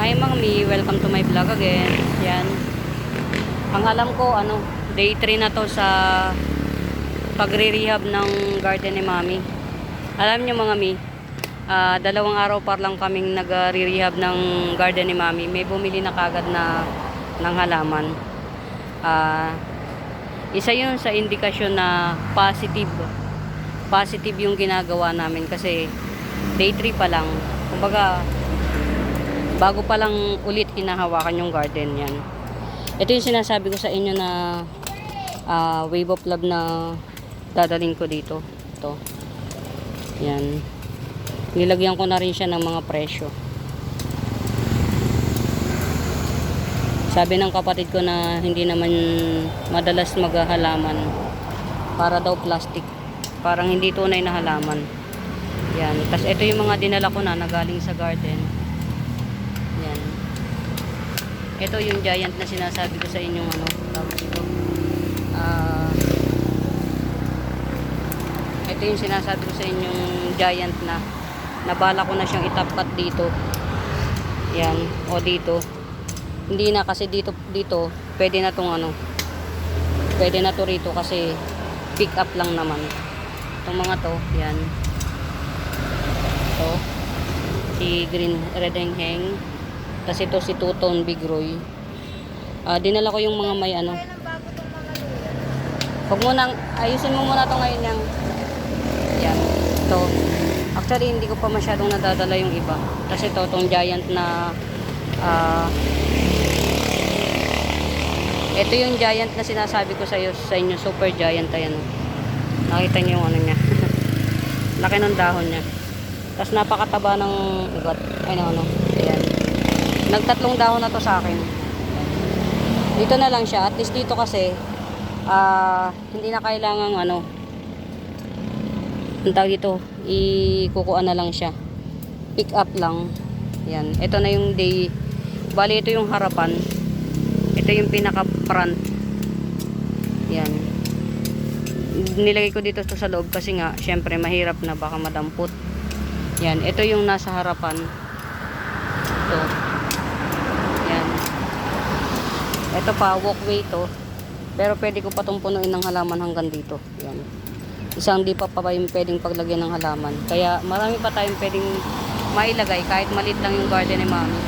Hi mga mi, welcome to my vlog again. Yan. Ang alam ko, ano, day 3 na to sa pagre-rehab ng garden ni mami. Alam niyo mga mi, ah, dalawang araw par lang kaming nagre-rehab ng garden ni mami. May bumili na kagad na ng halaman. Ah, isa yun sa indikasyon na positive. Positive yung ginagawa namin kasi day 3 pa lang. Kumbaga, bago pa lang ulit hinahawakan yung garden yan. Ito yung sinasabi ko sa inyo na ah, wave of love na dadalhin ko dito. Ito. Yan. Nilagyan ko na rin siya ng mga presyo. Sabi ng kapatid ko na hindi naman madalas maghahalaman. Para daw plastic. Parang hindi tunay na halaman. Yan. Tapos ito yung mga dinala ko na nagaling sa garden. Yan. Ito yung giant na sinasabi ko sa inyong ano, tawag ito. Ah, ito yung sinasabi ko sa inyong giant na nabala ko na siyang itapkat dito. Yan, o dito. Hindi na kasi dito dito pwede na tong ano. Pwede na to rito kasi pick up lang naman. Itong mga to, yan. Ito si Green Red Heng tapos ito si Two-Tone Big Roy Ah, dinala ko yung mga may ano huwag mo nang ayusin mo muna to ngayon yung yan ito actually hindi ko pa masyadong nadadala yung iba kasi ito tong giant na ah ito yung giant na sinasabi ko sa, iyo, sa inyo super giant ayan oh. nakita niyo yung ano niya laki ng dahon niya tapos napakataba ng ugat. Ay, ng ano. Ayan. Nagtatlong dahon na to sa akin. Dito na lang siya. At least dito kasi, ah hindi na kailangang ano, ang tawag dito, ikukuan na lang siya. Pick up lang. Yan. Ito na yung day, bali ito yung harapan. Ito yung pinaka front. Yan. Nilagay ko dito to sa loob kasi nga, syempre mahirap na baka madampot. Yan, ito yung nasa harapan. Ito. Yan. Ito pa, walkway to. Pero pwede ko pa itong punuin ng halaman hanggang dito. Yan. Isang di pa pa yung pwedeng paglagyan ng halaman. Kaya marami pa tayong pwedeng mailagay kahit malit lang yung garden ni mami.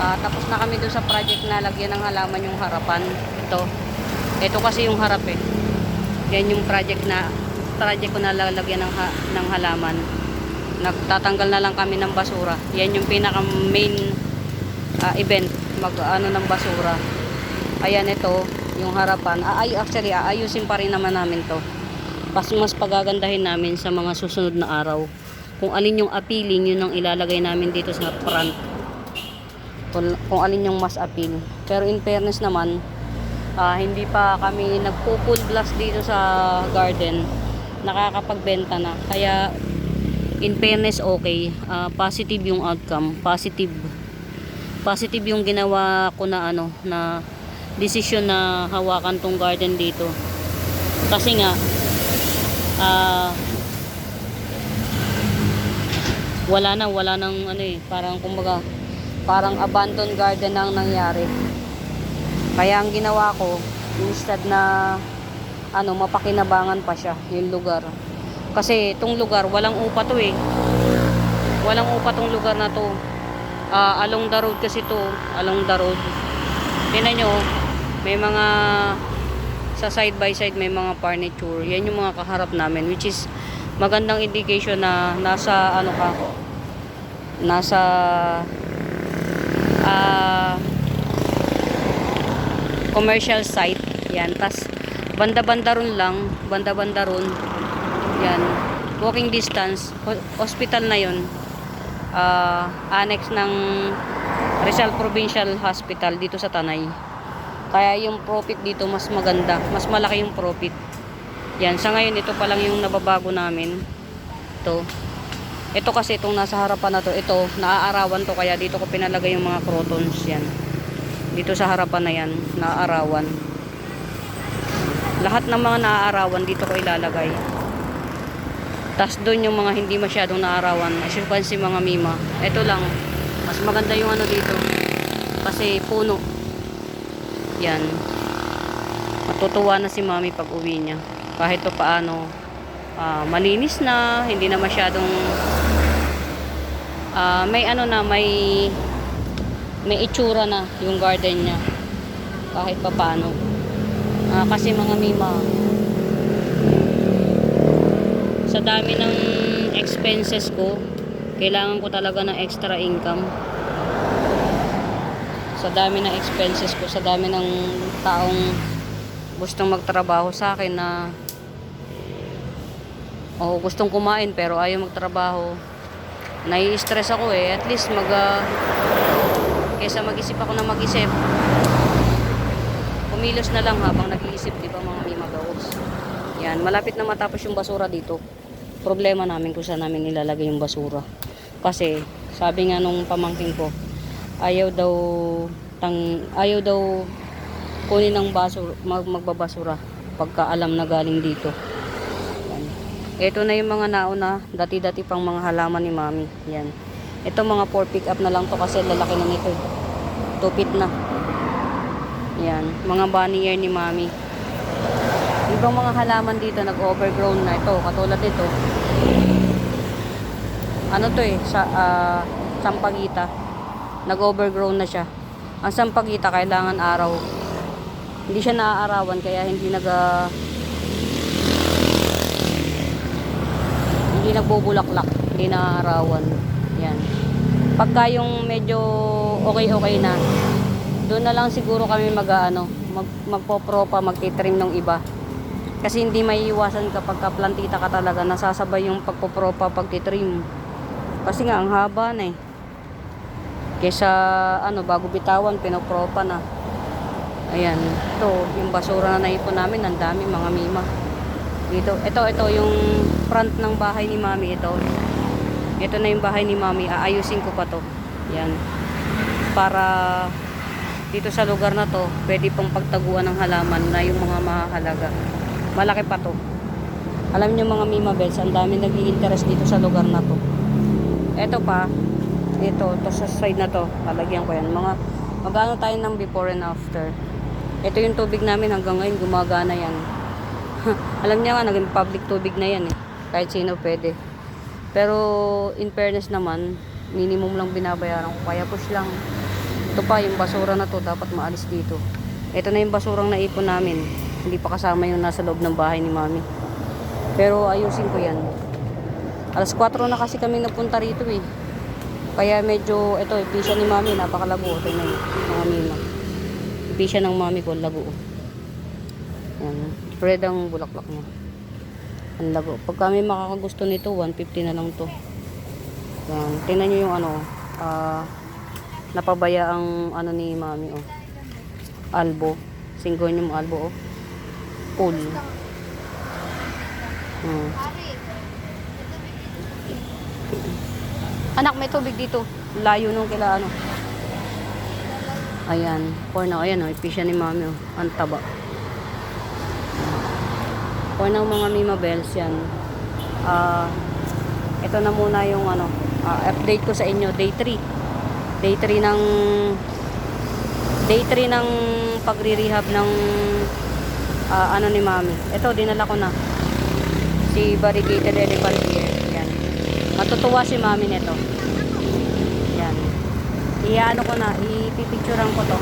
Ah, tapos na kami doon sa project na lagyan ng halaman yung harapan. Ito. Ito kasi yung harap eh. Yan yung project na project ko na lalagyan ng, ha, ng halaman. Nagtatanggal na lang kami ng basura. Yan yung pinaka main ah, event mag ano ng basura. Ayan ito, yung harapan. Ay, actually, aayusin pa rin naman namin to. Pas mas pagagandahin namin sa mga susunod na araw. Kung alin yung appealing, yun ang ilalagay namin dito sa front. Kung, kung alin yung mas appeal. Pero in fairness naman, ah, hindi pa kami nagpo-full blast dito sa garden nakakapagbenta na. Kaya, in fairness, okay. Ah, positive yung outcome. Positive. Positive yung ginawa ko na ano, na decision na hawakan tong garden dito. Kasi nga, ah, wala na, wala nang ano eh, parang kumbaga, parang abandoned garden ang nangyari. Kaya ang ginawa ko, instead na ano, mapakinabangan pa siya yung lugar. Kasi itong lugar, walang upa to eh. Walang upa tong lugar na to. Ah, along the road kasi to, along the road. Tingnan nyo, may mga sa side by side may mga furniture. Yan yung mga kaharap namin which is magandang indication na nasa ano ka nasa ah commercial site. Yan, tas banda-banda ron lang, banda-banda ron. Yan, walking distance, ho- hospital na yon. Ah, annex ng Rizal Provincial Hospital dito sa Tanay. Kaya yung profit dito mas maganda, mas malaki yung profit. Yan, sa ngayon ito pa lang yung nababago namin. Ito. Ito kasi itong nasa harapan na to, ito, naaarawan to kaya dito ko pinalagay yung mga crotons yan. Dito sa harapan na yan, naaarawan. Lahat ng mga naaarawan dito ko ilalagay. Tapos doon yung mga hindi masyadong naarawan. As you can see mga mima. Ito lang. Mas maganda yung ano dito. Kasi puno. Yan. Matutuwa na si mami pag uwi niya. Kahit pa paano. ah, malinis na. Hindi na masyadong ah, may ano na, may may itsura na yung garden niya. Kahit pa paano. Ah, kasi mga mima, sa dami ng expenses ko, kailangan ko talaga ng extra income. Sa dami ng expenses ko, sa dami ng taong gustong magtrabaho sa akin na o gustong kumain pero ayaw magtrabaho. Nai-stress ako eh. At least mag ah, kesa mag-isip ako na mag-isip. Kumilos na lang habang nag-iisip, di ba mga mima girls? Yan, malapit na matapos yung basura dito. Problema namin kung saan namin nilalagay yung basura. Kasi, sabi nga nung pamangking ko, ayaw daw tang ayaw daw kunin ng basura, mag, magbabasura pagka alam na galing dito. Yan. Ito na yung mga nauna, dati-dati pang mga halaman ni Mami. Yan. Ito mga 4 pick up na lang to kasi lalaki na nito. 2 feet na. Yan, mga bunny ear ni Mami. Ibang mga halaman dito nag-overgrown na ito, katulad nito. Ano to eh, sa ah, sampagita. Nag-overgrown na siya. Ang sampagita kailangan araw. Hindi siya naaarawan kaya hindi nag ah, hindi nagbubulaklak, hindi naaarawan. Yan. Pagka yung medyo okay-okay na, doon na lang siguro kami mag ano, mag, magpopropa, magtitrim ng iba. Kasi hindi maiiwasan kapag ka plantita ka talaga, nasasabay yung pagpopropa, pagtitrim. Kasi nga, ang haba na eh. Kesa, ano, bago bitawan, pinopropa na. Ayan, ito, yung basura na naipon namin, ang dami, mga mima. Dito, ito, ito, yung front ng bahay ni mami, ito. Ito na yung bahay ni mami, aayusin ko pa to. Yan. Para dito sa lugar na to, pwede pong pagtaguan ng halaman na yung mga mahalaga. Malaki pa to. Alam niyo mga Mima Bells, ang dami nag interest dito sa lugar na to. Ito pa, ito, to sa side na to, lalagyan ko yan. Mga, magano tayo ng before and after. Ito yung tubig namin hanggang ngayon, gumagana yan. Alam niya nga, naging public tubig na yan eh. Kahit sino pwede. Pero, in fairness naman, minimum lang binabayaran ko. Kaya push lang. Ito pa, yung basura na to, dapat maalis dito. Ito na yung basurang naipon namin. Hindi pa kasama yung nasa loob ng bahay ni mami. Pero ayusin ko yan. Alas 4 na kasi kami napunta rito eh. Kaya medyo, ito, ipisya ni mami, napakalago. Na yung mga mima. Ipisya ng mami ko, lago. Yan. Spread ang bulaklak niya. Ang lago. Pag kami makakagusto nito, 150 na lang to. Yan. Tingnan nyo yung ano, ah, napabaya ang ano ni mami, oh. Albo. Syngonium albo, oh. Pool. Hmm. Anak, may tubig dito. Layo nung kila ano. Ayan. For now, ayan, oh. Ipisya ni mami, oh. Ang taba. For now, mga Mima Bells, yan. Ah, ito na muna yung ano, ah, update ko sa inyo, day 3. Day 3 ng day 3 ng pagre-rehab ng ah, ano ni Mami. Ito, dinala ko na. Si variegated elephant ear. Yan. Matutuwa si Mami nito. Yan. Iyaano ko na, ipipicturean ko to.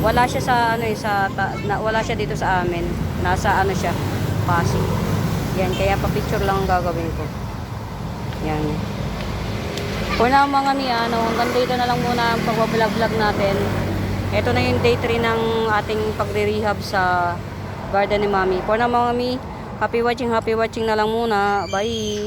Wala siya sa ano eh, sa ta- na, wala siya dito sa amin. Nasa ano siya, Pasig. Yan, kaya pa-picture lang ang gagawin ko. Yan. For now mga mi, ano, hanggang dito na lang muna ang pagbablog-vlog natin. Ito na yung day 3 ng ating pagre-rehab sa garden ni Mami. For now mga mi, happy watching, happy watching na lang muna. Bye!